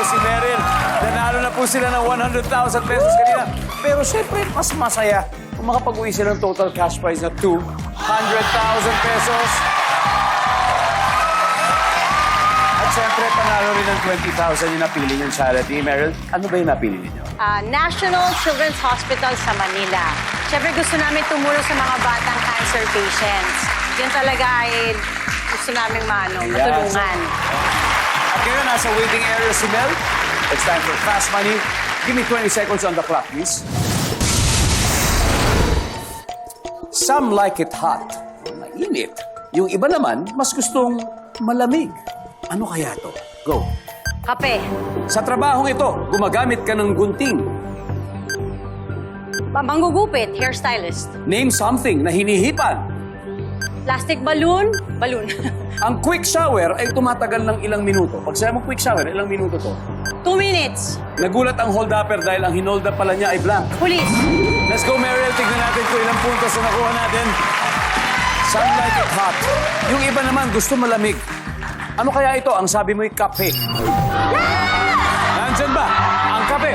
po si Meryl. Nanalo na po sila ng 100,000 pesos kanina. Pero syempre, mas masaya kung makapag-uwi sila ng total cash prize na 200,000 pesos. At syempre, panalo rin ng 20,000 yung napili yung charity. Meryl, ano ba yung napili ninyo? Ah, National Children's Hospital sa Manila. Siyempre gusto namin tumulong sa mga batang cancer patients. Yun talaga ay gusto namin maano, Yes. matulungan. At ngayon, nasa waiting area si Mel. It's time for Fast Money. Give me 20 seconds on the clock, please. Some like it hot. Mainit. Yung iba naman, mas gustong malamig. Ano kaya to? Go. Kape, Sa trabahong ito, gumagamit ka ng gunting. manggugupit, hairstylist. Name something na hinihipan. Plastic balloon, balloon. Ang quick shower ay tumatagal ng ilang minuto. Pag sinabi mo quick shower, ilang minuto to? Two minutes. Nagulat ang hold-upper dahil ang hinold up pala niya ay blank. Police. Let's go, Mariel. Tignan natin kung ilang puntos na nakuha natin. Like it hot. Yung iba naman gusto malamig. Ano kaya ito? Ang sabi mo'y kape. Nandyan ba? Ang kape.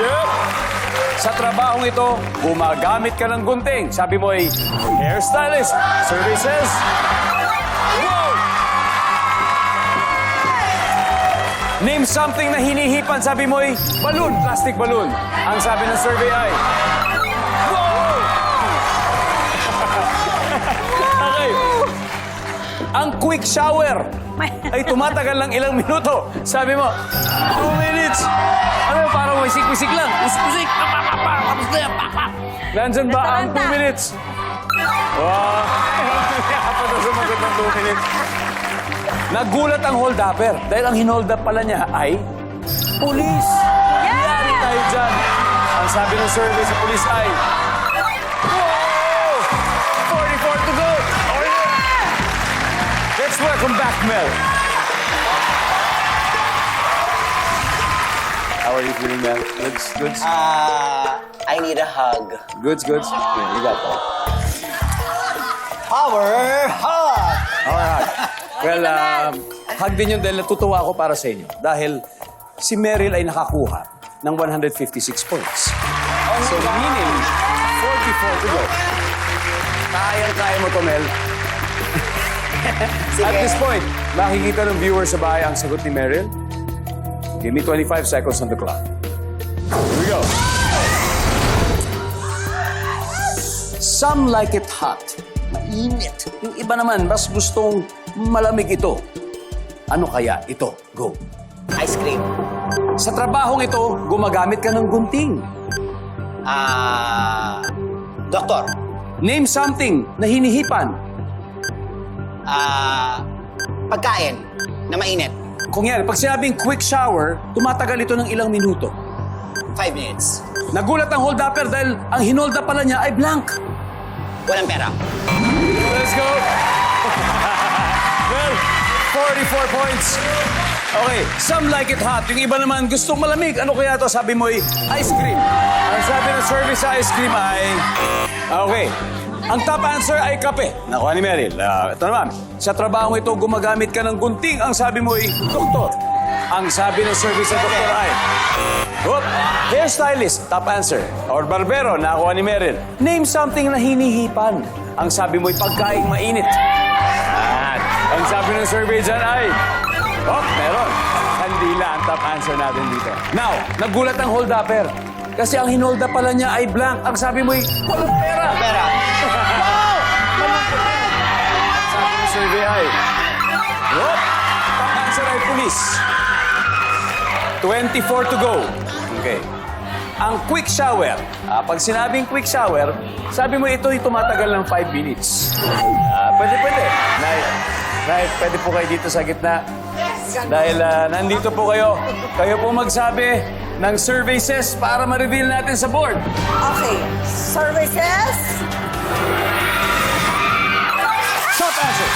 Yep. Sa trabahong ito, gumagamit ka ng gunting. Sabi mo ay hairstylist, services. Name something na hinihipan. Sabi mo ay balloon, plastic balloon. Ang sabi ng survey ay... Ang quick shower ay tumatagal ng ilang minuto. Sabi mo, two minutes. Ano, parang wisik-wisik lang. Usik-usik. Papapapa. Tapos na yan. Papa. Nandyan ba ang two Nataranta. minutes? Wow. Kapag na sumagot ng two minutes. Nagulat ang hold-upper dahil ang hinold up pala niya ay pulis. Yari tayo dyan. Ang sabi ng survey sa pulis ay welcome back, Mel. How are you feeling, Mel? Goods, goods? Ah, I need a hug. Goods, goods? Yeah, you got that. Power hug! Alright. Well, um, hug din yun dahil natutuwa ako para sa inyo. Dahil si Meryl ay nakakuha ng 156 points. so, meaning, 44 to go. Kayang-kaya mo to, Mel. At this point, nakikita ng viewers sa bahay ang sagot ni Meryl. Give me 25 seconds on the clock. Here we go. Some like it hot. Mainit. Yung iba naman, mas gustong malamig ito. Ano kaya ito? Go. Ice cream. Sa trabahong ito, gumagamit ka ng gunting. Ah, doktor. Name something na hinihipan. Ah, pagkain na mainit. Kung yan, pag sinabing quick shower, tumatagal ito ng ilang minuto. Five minutes. Nagulat ang hold-upper dahil ang hinold up pala niya ay blank. Walang pera. Let's go! well, 44 points. Okay, some like it hot. Yung iba naman gustong malamig. Ano kaya to? Sabi mo ay ice cream. Ang sabi ng service sa ice cream ay... Okay. Ang top answer ay kape. Nakuha ni Meryl. Ah, ito naman. Sa trabaho ito, gumagamit ka ng gunting. Ang sabi mo ay doktor. Ang sabi ng service sa doktor ay... Whoop! Hairstylist, top answer. Or barbero, nakuha ni Meryl. Name something na hinihipan. Ang sabi mo'y pagkaing mainit. At ang sabi ng survey dyan ay... Oh, meron. Kandila ang top answer natin dito. Now, nagulat ang hold-upper. Kasi ang hinold up pala niya ay blank. Ang sabi mo'y walang pera. Pera. Sabi ng survey ay... Whoop! Top answer ay pulis. 24 to go. Okay. Ang quick shower. Ah, pag sinabing quick shower, sabi mo ito ay tumatagal ng 5 minutes. Ah, pwede, pwede. Nay, Nay, pwede po kayo dito sa gitna. Dahil ah, nandito po kayo. Kayo po magsabi ng services para ma-reveal natin sa board. Okay. Services? Short answer.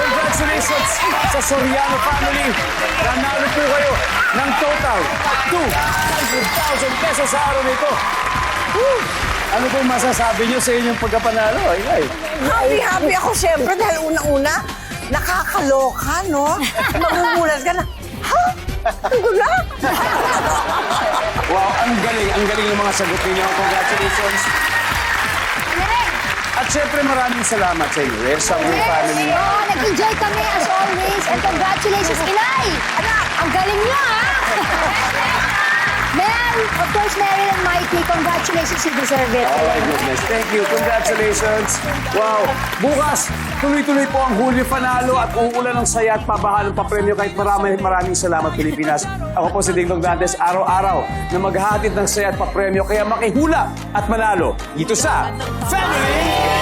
Congratulations sa Soriano family. Nanalo po kayo ng total 200,000 pesos. pesos sa araw nito. Woo! Ano pong masasabi niyo sa inyong pagkapanalo? Ay, ay. Happy, happy ako siyempre dahil unang-una, nakakaloka, no? Magugulat ka na, ha? Na? Wow, ang galing. Ang galing ng mga sagot ninyo. Congratulations. At syempre maraming salamat sa inyo. We're sa buong family. Oo, nag-enjoy kami as always. And congratulations, Inay! Anak, ang galing niyo, ha? Mel, of course, Meryl and Mikey, congratulations, you deserve it. Oh my goodness. Thank you. Congratulations. Wow. Bukas, tuloy-tuloy po ang huli panalo at uulan ng saya at pabaha ng papremyo kahit maraming maraming salamat Pilipinas. Ako po si Dingdong Dantes, araw-araw na maghahatid ng saya at papremyo kaya makihula at manalo dito sa Family